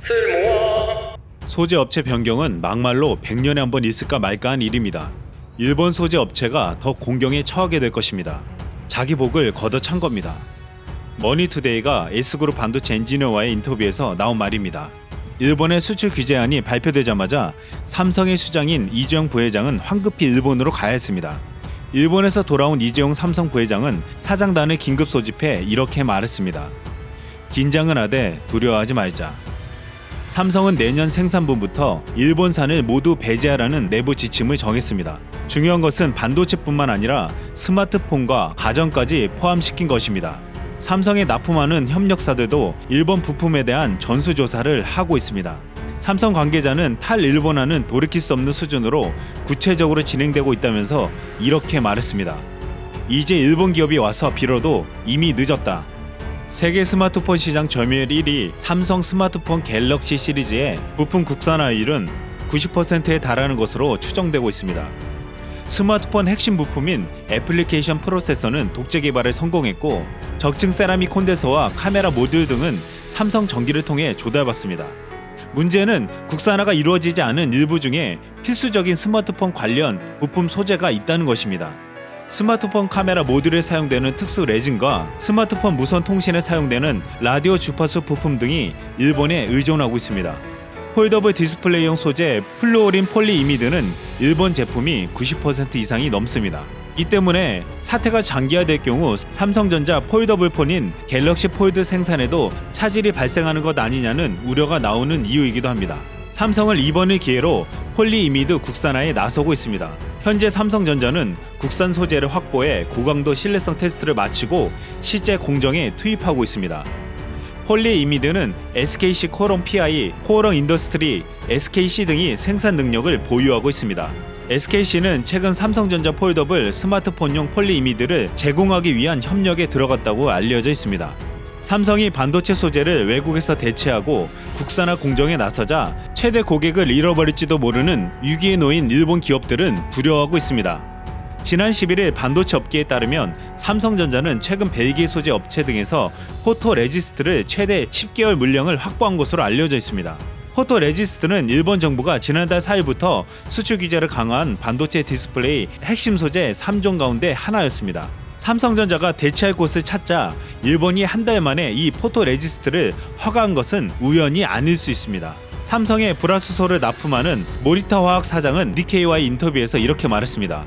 쓸모와 소재 업체 변경은 막말로 100년에 한 번 있을까 말까 한 일입니다. 일본 소재 업체가 더 공경에 처하게 될 것입니다. 자기 복을 걷어찬 겁니다. 머니투데이가 S그룹 반도체 엔지니어와의 인터뷰에서 나온 말입니다. 일본의 수출 규제안이 발표되자마자 삼성의 수장인 이재용 부회장은 황급히 일본으로 가야 했습니다. 일본에서 돌아온 이재용 삼성 부회장은 사장단을 긴급 소집해 이렇게 말했습니다. 긴장은 하되 두려워하지 말자. 삼성은 내년 생산분부터 일본산을 모두 배제하라는 내부 지침을 정했습니다. 중요한 것은 반도체뿐만 아니라 스마트폰과 가전까지 포함시킨 것입니다. 삼성에 납품하는 협력사들도 일본 부품에 대한 전수조사를 하고 있습니다. 삼성 관계자는 탈일본화는 돌이킬 수 없는 수준으로 구체적으로 진행되고 있다면서 이렇게 말했습니다. 이제 일본 기업이 와서 빌어도 이미 늦었다. 세계 스마트폰 시장 점유율 1위 삼성 스마트폰 갤럭시 시리즈의 부품 국산화율은 90%에 달하는 것으로 추정되고 있습니다. 스마트폰 핵심 부품인 애플리케이션 프로세서는 독재 개발에 성공했고 적층 세라믹 콘덴서와 카메라 모듈 등은 삼성 전기를 통해 조달받습니다. 문제는 국산화가 이루어지지 않은 일부 중에 필수적인 스마트폰 관련 부품 소재가 있다는 것입니다. 스마트폰 카메라 모듈에 사용되는 특수 레진과 스마트폰 무선 통신에 사용되는 라디오 주파수 부품 등이 일본에 의존하고 있습니다. 폴더블 디스플레이용 소재 플루오린 폴리 이미드는 일본 제품이 90% 이상이 넘습니다. 이 때문에 사태가 장기화될 경우 삼성전자 폴더블 폰인 갤럭시 폴드 생산에도 차질이 발생하는 것 아니냐는 우려가 나오는 이유이기도 합니다. 삼성을 이번을 기회로 폴리이미드 국산화에 나서고 있습니다. 현재 삼성전자는 국산 소재를 확보해 고강도 신뢰성 테스트를 마치고 실제 공정에 투입하고 있습니다. 폴리이미드는 SKC 코롱 PI, 코롱 인더스트리, SKC 등이 생산 능력을 보유하고 있습니다. SKC는 최근 삼성전자 폴더블 스마트폰용 폴리이미드를 제공하기 위한 협력에 들어갔다고 알려져 있습니다. 삼성이 반도체 소재를 외국에서 대체하고 국산화 공정에 나서자 최대 고객을 잃어버릴지도 모르는 위기에 놓인 일본 기업들은 두려워하고 있습니다. 지난 11일 반도체 업계에 따르면 삼성전자는 최근 벨기에 소재 업체 등에서 포토 레지스트를 최대 10개월 물량을 확보한 것으로 알려져 있습니다. 포토 레지스트는 일본 정부가 지난달 4일부터 수출 규제를 강화한 반도체 디스플레이 핵심 소재 3종 가운데 하나였습니다. 삼성전자가 대체할 곳을 찾자 일본이 한 달 만에 이 포토 레지스트를 허가한 것은 우연이 아닐 수 있습니다. 삼성의 브라수소를 납품하는 모리타 화학 사장은 니케이와의 인터뷰에서 이렇게 말했습니다.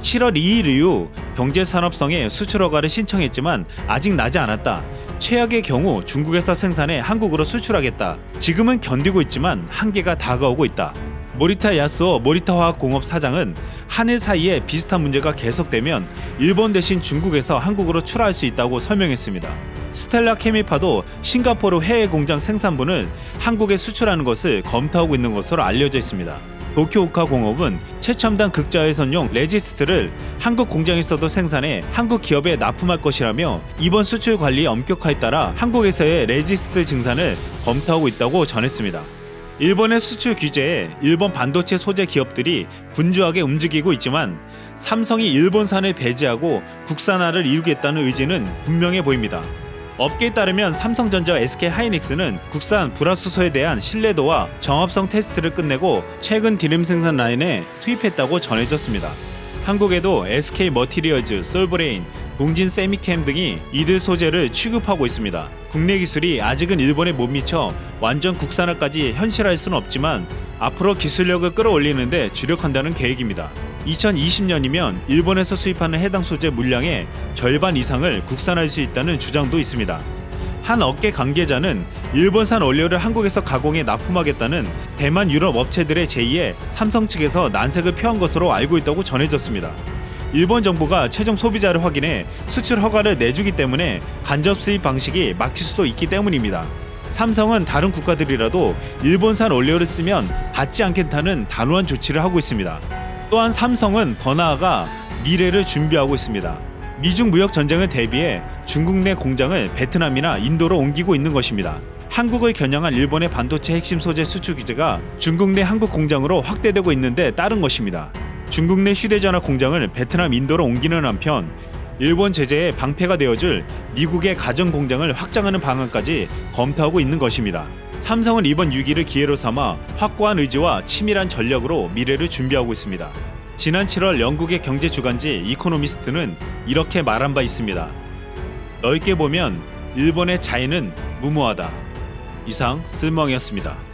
7월 2일 이후 경제산업성의 수출 허가를 신청했지만 아직 나지 않았다. 최악의 경우 중국에서 생산해 한국으로 수출하겠다. 지금은 견디고 있지만 한계가 다가오고 있다. 모리타 야스오 모리타 화학 공업 사장은 한일 사이에 비슷한 문제가 계속되면 일본 대신 중국에서 한국으로 출하할 수 있다고 설명했습니다. 스텔라 케미파도 싱가포르 해외 공장 생산분을 한국에 수출하는 것을 검토하고 있는 것으로 알려져 있습니다. 도쿄오카 공업은 최첨단 극자외선용 레지스트를 한국 공장에서도 생산해 한국 기업에 납품할 것이라며 이번 수출 관리 엄격화에 따라 한국에서의 레지스트 증산을 검토하고 있다고 전했습니다. 일본의 수출 규제에 일본 반도체 소재 기업들이 분주하게 움직이고 있지만 삼성이 일본산을 배제하고 국산화를 이루겠다는 의지는 분명해 보입니다. 업계에 따르면 삼성전자와 SK 하이닉스는 국산 불화수소에 대한 신뢰도와 정합성 테스트를 끝내고 최근 디램 생산 라인에 투입했다고 전해졌습니다. 한국에도 SK 머티리얼즈, 솔브레인, 동진 세미캠 등이 이들 소재를 취급하고 있습니다. 국내 기술이 아직은 일본에 못 미쳐 완전 국산화까지 현실화할 수는 없지만 앞으로 기술력을 끌어올리는데 주력한다는 계획입니다. 2020년이면 일본에서 수입하는 해당 소재 물량의 절반 이상을 국산화할 수 있다는 주장도 있습니다. 한 업계 관계자는 일본산 원료를 한국에서 가공해 납품하겠다는 대만 유럽 업체들의 제의에 삼성 측에서 난색을 표한 것으로 알고 있다고 전해졌습니다. 일본 정부가 최종 소비자를 확인해 수출 허가를 내주기 때문에 간접 수입 방식이 막힐 수도 있기 때문입니다. 삼성은 다른 국가들이라도 일본산 원료를 쓰면 받지 않겠다는 단호한 조치를 하고 있습니다. 또한 삼성은 더 나아가 미래를 준비하고 있습니다. 미중 무역 전쟁을 대비해 중국 내 공장을 베트남이나 인도로 옮기고 있는 것입니다. 한국을 겨냥한 일본의 반도체 핵심 소재 수출 규제가 중국 내 한국 공장으로 확대되고 있는데 따른 것입니다. 중국 내 휴대전화 공장을 베트남, 인도로 옮기는 한편 일본 제재에 방패가 되어줄 미국의 가전 공장을 확장하는 방안까지 검토하고 있는 것입니다. 삼성은 이번 위기를 기회로 삼아 확고한 의지와 치밀한 전략으로 미래를 준비하고 있습니다. 지난 7월 영국의 경제 주간지 이코노미스트는 이렇게 말한 바 있습니다. 넓게 보면 일본의 자유는 무모하다. 이상 쓸멍이었습니다.